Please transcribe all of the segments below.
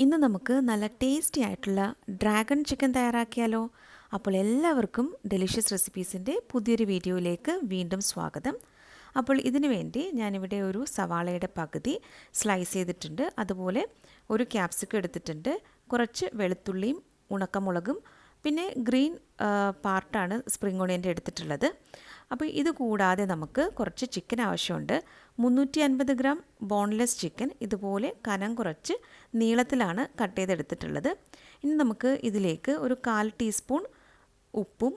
ഇന്ന് നമുക്ക് നല്ല ടേസ്റ്റി ആയിട്ടുള്ള ഡ്രാഗൺ ചിക്കൻ തയ്യാറാക്കിയാലോ? അപ്പോൾ എല്ലാവർക്കും ഡെലിഷ്യസ് റെസിപ്പീസിന്റെ പുതിയൊരു വീഡിയോയിലേക്ക് വീണ്ടും സ്വാഗതം. അപ്പോൾ ഇതിനു വേണ്ടി ഞാനിവിടെ ഒരു സവാളയുടെ പകുതി സ്ലൈസ് ചെയ്തിട്ടുണ്ട്. അതുപോലെ ഒരു ക്യാപ്സിക്കം എടുത്തിട്ടുണ്ട്. കുറച്ച് വെളുത്തുള്ളിയും ഉണക്കമുളകും പിന്നെ ഗ്രീൻ പാർട്ടാണ് സ്പ്രിംഗ് ഓണിയന്റെ എടുത്തിട്ടുള്ളത്. അപ്പോൾ ഇത് കൂടാതെ നമുക്ക് കുറച്ച് ചിക്കൻ ആവശ്യമുണ്ട്. മുന്നൂറ്റി അൻപത് ഗ്രാം ബോൺലെസ് ചിക്കൻ ഇതുപോലെ കനം കുറച്ച് നീളത്തിലാണ് കട്ട് ചെയ്തെടുത്തിട്ടുള്ളത്. ഇനി നമുക്ക് ഇതിലേക്ക് ഒരു കാൽ ടീസ്പൂൺ ഉപ്പും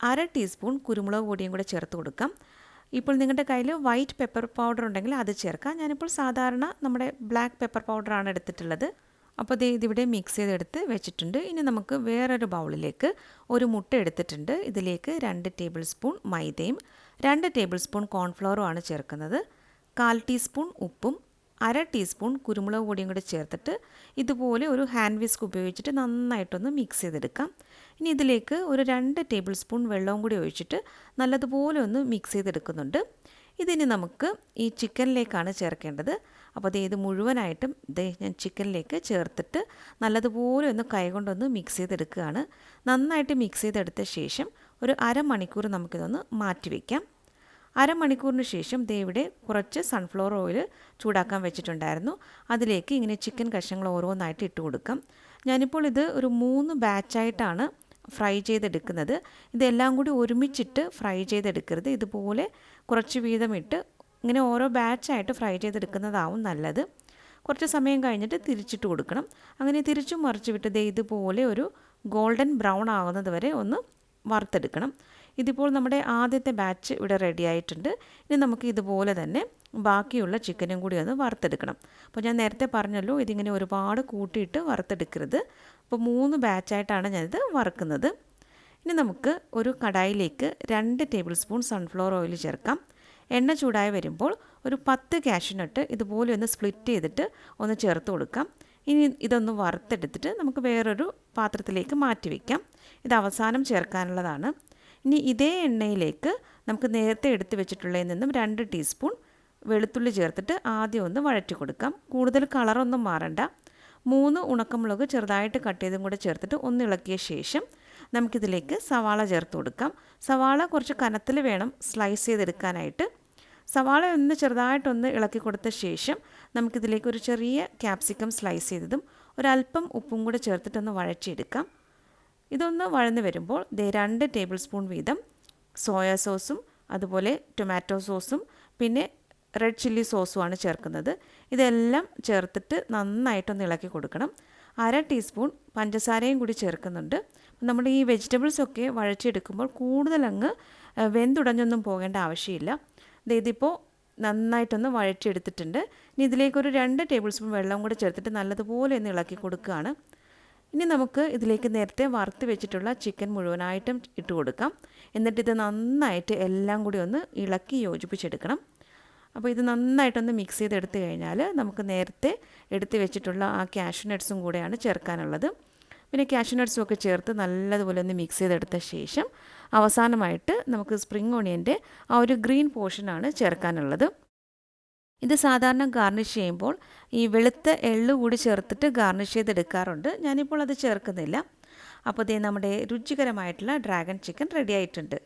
അര ടീസ്പൂൺ കുരുമുളക് പൊടിയും കൂടെ ചേർത്ത് കൊടുക്കാം. ഇപ്പോൾ നിങ്ങളുടെ കയ്യിൽ വൈറ്റ് പെപ്പർ പൗഡർ ഉണ്ടെങ്കിൽ അത് ചേർക്കാം. ഞാനിപ്പോൾ സാധാരണ നമ്മുടെ ബ്ലാക്ക് പെപ്പർ പൗഡറാണ് എടുത്തിട്ടുള്ളത്. അപ്പോൾ ദേ ഇതിവിടെ മിക്സ് ചെയ്തെടുത്ത് വെച്ചിട്ടുണ്ട്. ഇനി നമുക്ക് വേറൊരു ബൗളിലേക്ക് ഒരു മുട്ട എടുത്തിട്ടുണ്ട്. ഇതിലേക്ക് രണ്ട് ടേബിൾ സ്പൂൺ മൈദയും രണ്ട് ടേബിൾ സ്പൂൺ കോൺഫ്ലവറും ആണ് ചേർക്കുന്നത്. കാൽ ടീസ്പൂൺ ഉപ്പും അര ടീസ്പൂൺ കുരുമുളക് പൊടിയും കൂടി ചേർത്തിട്ട് ഇതുപോലെ ഒരു ഹാൻഡ് വിസ്ക് ഉപയോഗിച്ചിട്ട് നന്നായിട്ടൊന്ന് മിക്സ് ചെയ്തെടുക്കാം. ഇനി ഇതിലേക്ക് ഒരു രണ്ട് ടേബിൾ സ്പൂൺ വെള്ളവും കൂടി ഒഴിച്ചിട്ട് നല്ലതുപോലെ ഒന്ന് മിക്സ് ചെയ്തെടുക്കുന്നുണ്ട്. ഇതിനി നമുക്ക് ഈ ചിക്കനിലേക്കാണ് ചേർക്കേണ്ടത്. അപ്പോൾ ദേ ഇത് മുഴുവനായിട്ടും ദേ ഞാൻ ചിക്കനിലേക്ക് ചേർത്തിട്ട് നല്ലതുപോലെ ഒന്ന് കൈകൊണ്ടൊന്ന് മിക്സ് ചെയ്തെടുക്കുകയാണ്. നന്നായിട്ട് മിക്സ് ചെയ്തെടുത്ത ശേഷം ഒരു അരമണിക്കൂർ നമുക്കിതൊന്ന് മാറ്റി വയ്ക്കാം അരമണിക്കൂറിന് ശേഷം ദേ ഇവിടെ കുറച്ച് സൺഫ്ലവർ ഓയിൽ ചൂടാക്കാൻ വെച്ചിട്ടുണ്ടായിരുന്നു. അതിലേക്ക് ഇങ്ങനെ ചിക്കൻ കഷ്ണങ്ങൾ ഓരോന്നായിട്ട് ഇട്ട് കൊടുക്കാം. ഞാനിപ്പോൾ ഇത് ഒരു മൂന്ന് ബാച്ചായിട്ടാണ് ഫ്രൈ ചെയ്തെടുക്കുന്നത്. ഇതെല്ലാം കൂടി ഒരുമിച്ചിട്ട് ഫ്രൈ ചെയ്തെടുക്കരുത്. ഇതുപോലെ കുറച്ച് വീതം ഇട്ട് ഇങ്ങനെ ഓരോ ബാച്ചായിട്ട് ഫ്രൈ ചെയ്തെടുക്കുന്നതാവും നല്ലത്. കുറച്ച് സമയം കഴിഞ്ഞിട്ട് തിരിച്ചിട്ട് കൊടുക്കണം. അങ്ങനെ തിരിച്ചും മറിച്ച് വിട്ട് ദേ ഇതുപോലെ ഒരു ഗോൾഡൻ ബ്രൗൺ ആകുന്നത് വരെ ഒന്ന് വറുത്തെടുക്കണം. ഇതിപ്പോൾ നമ്മുടെ ആദ്യത്തെ ബാച്ച് ഇവിടെ റെഡി ആയിട്ടുണ്ട്. ഇനി നമുക്ക് ഇതുപോലെ തന്നെ ബാക്കിയുള്ള ചിക്കനും കൂടി ഒന്ന് വറുത്തെടുക്കണം. അപ്പോൾ ഞാൻ നേരത്തെ പറഞ്ഞല്ലോ ഇതിങ്ങനെ ഒരുപാട് കൂട്ടിയിട്ട് വറുത്തെടുക്കരുത്. അപ്പോൾ മൂന്ന് ബാച്ചായിട്ടാണ് ഞാനിത് വറുക്കുന്നത്. ഇനി നമുക്ക് ഒരു കടായിലേക്ക് രണ്ട് ടേബിൾ സ്പൂൺ സൺഫ്ലവർ ഓയിൽ ചേർക്കാം. എണ്ണ ചൂടായി വരുമ്പോൾ ഒരു പത്ത് കാഷ്യൂനട്ട് ഇതുപോലെ ഒന്ന് സ്പ്ലിറ്റ് ചെയ്തിട്ട് ഒന്ന് ചേർത്ത് കൊടുക്കാം. ഇനി ഇതൊന്ന് വറുത്തെടുത്തിട്ട് നമുക്ക് വേറൊരു പാത്രത്തിലേക്ക് മാറ്റി വയ്ക്കാം ഇത് അവസാനം ചേർക്കാനുള്ളതാണ്. ഇനി ഇതേ എണ്ണയിലേക്ക് നമുക്ക് നേരത്തെ എടുത്ത് വെച്ചിട്ടുള്ളതിൽ നിന്നും രണ്ട് ടീസ്പൂൺ വെളുത്തുള്ളി ചേർത്തിട്ട് ആദ്യം ഒന്ന് വഴറ്റി കൊടുക്കാം. കൂടുതൽ കളറൊന്നും മാറണ്ട. മൂന്ന് ഉണക്കമുളക് ചെറുതായിട്ട് കട്ട് ചെയ്തും കൂടെ ചേർത്തിട്ട് ഒന്ന് ഇളക്കിയ ശേഷം നമുക്കിതിലേക്ക് സവാള ചേർത്ത് കൊടുക്കാം. സവാള കുറച്ച് കനത്തിൽ വേണം സ്ലൈസ് ചെയ്തെടുക്കാനായിട്ട്. സവാള ഒന്ന് ചെറുതായിട്ടൊന്ന് ഇളക്കി കൊടുത്ത ശേഷം നമുക്കിതിലേക്ക് ഒരു ചെറിയ ക്യാപ്സിക്കം സ്ലൈസ് ചെയ്തതും ഒരല്പം ഉപ്പും കൂടെ ചേർത്തിട്ടൊന്ന് വഴച്ചെടുക്കാം ഇതൊന്ന് വഴന്ന് വരുമ്പോൾ ദേ രണ്ട് ടേബിൾ സ്പൂൺ വീതം സോയാ സോസും അതുപോലെ ടൊമാറ്റോ സോസും പിന്നെ റെഡ് ചില്ലി സോസുമാണ് ചേർക്കുന്നത്. ഇതെല്ലാം ചേർത്തിട്ട് നന്നായിട്ടൊന്ന് ഇളക്കി കൊടുക്കണം. അര ടീസ്പൂൺ പഞ്ചസാരയും കൂടി ചേർക്കുന്നുണ്ട്. നമ്മൾ ഈ വെജിറ്റബിൾസ് ഒക്കെ വഴച്ചെടുക്കുമ്പോൾ കൂടുതലങ്ങ് വെന്തുടഞ്ഞൊന്നും പോകേണ്ട ആവശ്യമില്ല. ഇതിപ്പോൾ നന്നായിട്ടൊന്ന് വഴറ്റിയെടുത്തിട്ടുണ്ട്. ഇനി ഇതിലേക്കൊരു രണ്ട് ടേബിൾ സ്പൂൺ വെള്ളം കൂടി ചേർത്തിട്ട് നല്ലതുപോലെ ഒന്ന് ഇളക്കി കൊടുക്കുകയാണ്. ഇനി നമുക്ക് ഇതിലേക്ക് നേരത്തെ വറുത്ത് വെച്ചിട്ടുള്ള ചിക്കൻ മുഴുവനായിട്ടും ഇട്ട് കൊടുക്കാം. എന്നിട്ട് ഇത് നന്നായിട്ട് എല്ലാം കൂടി ഒന്ന് ഇളക്കി യോജിപ്പിച്ചെടുക്കണം. അപ്പോൾ ഇത് നന്നായിട്ടൊന്ന് മിക്സ് ചെയ്ത് എടുത്തു കഴിഞ്ഞാൽ നമുക്ക് നേരത്തെ എടുത്ത് വെച്ചിട്ടുള്ള ആ ക്യാഷ് നട്ട്സും കൂടെയാണ് ചേർക്കാനുള്ളത്. പിന്നെ ക്യാഷ് നട്ട്സും ഒക്കെ ചേർത്ത് നല്ലതുപോലെ ഒന്ന് മിക്സ് ചെയ്തെടുത്ത ശേഷം അവസാനമായിട്ട് നമുക്ക് സ്പ്രിംഗ് ഓണിയന്റെ ആ ഒരു ഗ്രീൻ പോർഷനാണ് ചേർക്കാനുള്ളത്. ഇത് സാധാരണ ഗാർണിഷ് ചെയ്യുമ്പോൾ ഈ വെളുത്ത എള്ള് കൂടി ചേർത്തിട്ട് ഗാർണിഷ് ചെയ്തെടുക്കാറുണ്ട്. ഞാനിപ്പോൾ അത് ചേർക്കുന്നില്ല. അപ്പോൾ ഇതേ നമ്മുടെ രുചികരമായിട്ടുള്ള ഡ്രാഗൺ ചിക്കൻ റെഡി ആയിട്ടുണ്ട്.